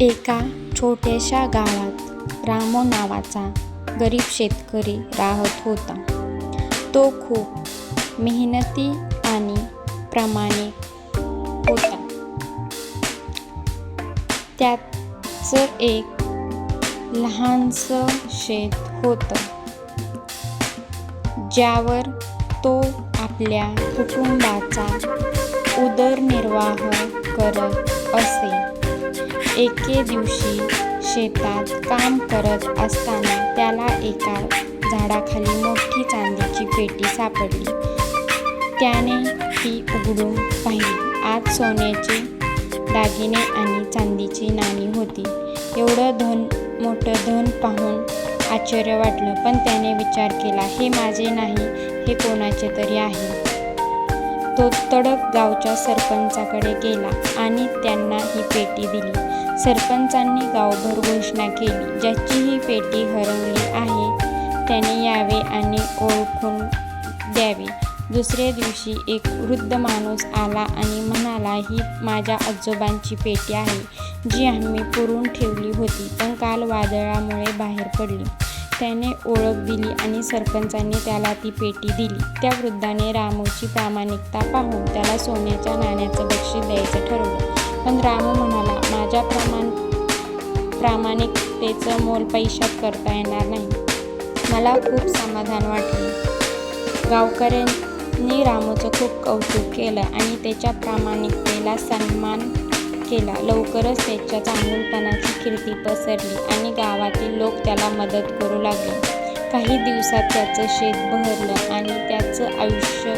एका छोट्याशा गावात रामो नावाचा गरीब शेतकरी राहत होता. तो खूप मेहनती आणि प्रामाणिक होता. त्याचं एक लहानसं शेत होतं ज्यावर तो आपल्या कुटुंबाचा उदरनिर्वाह करत असे. एके दिवशी शेतात काम करत असताना त्याला एका झाडाखाली मोठी चांदीची पेटी सापडली. त्याने ती उघडून पाहिली. आत सोन्याचे दागिने आणि चांदीची नाणी होती. एवढं धन मोठं धन पाहून आश्चर्य वाटलं पण त्याने विचार केला हे माझे नाही हे कोणाचे तरी आहे. तो तडक गावच्या सरपंचाकडे गेला आणि त्यांना ही पेटी दिली. सरपंचांनी गावभर घोषणा केली. ज्याची ही पेटी हरवली आहे त्याने यावे आणि ओळखून द्यावे. दुसऱ्या दिवशी एक वृद्ध माणूस आला आणि म्हणाला ही माझ्या आजोबांची पेटी आहे जी आम्ही पुरून ठेवली होती पण काल वादळामुळे बाहेर पडली. त्याने ओळख दिली आणि सरपंचांनी त्याला ती पेटी दिली. त्या वृद्धाने रामूची प्रामाणिकता पाहून त्याला सोन्याच्या नाण्याचं बक्षीस द्यायचं ठरवलं. पण रामू म्हणाला माझ्या प्रमाण प्रामाणिकतेचं मोल पैशात करता येणार नाही. मला खूप समाधान वाटले. गावकऱ्यांनी रामूचं खूप कौतुक केलं आणि त्याच्या प्रामाणिकतेला सन्मान केला. लवकरच त्याच्या चांगुलपणाची कीर्ती पसरली आणि गावातील लोक त्याला मदत करू लागले. काही दिवसात त्याचं शेत बहरलं आणि त्याचं आयुष्य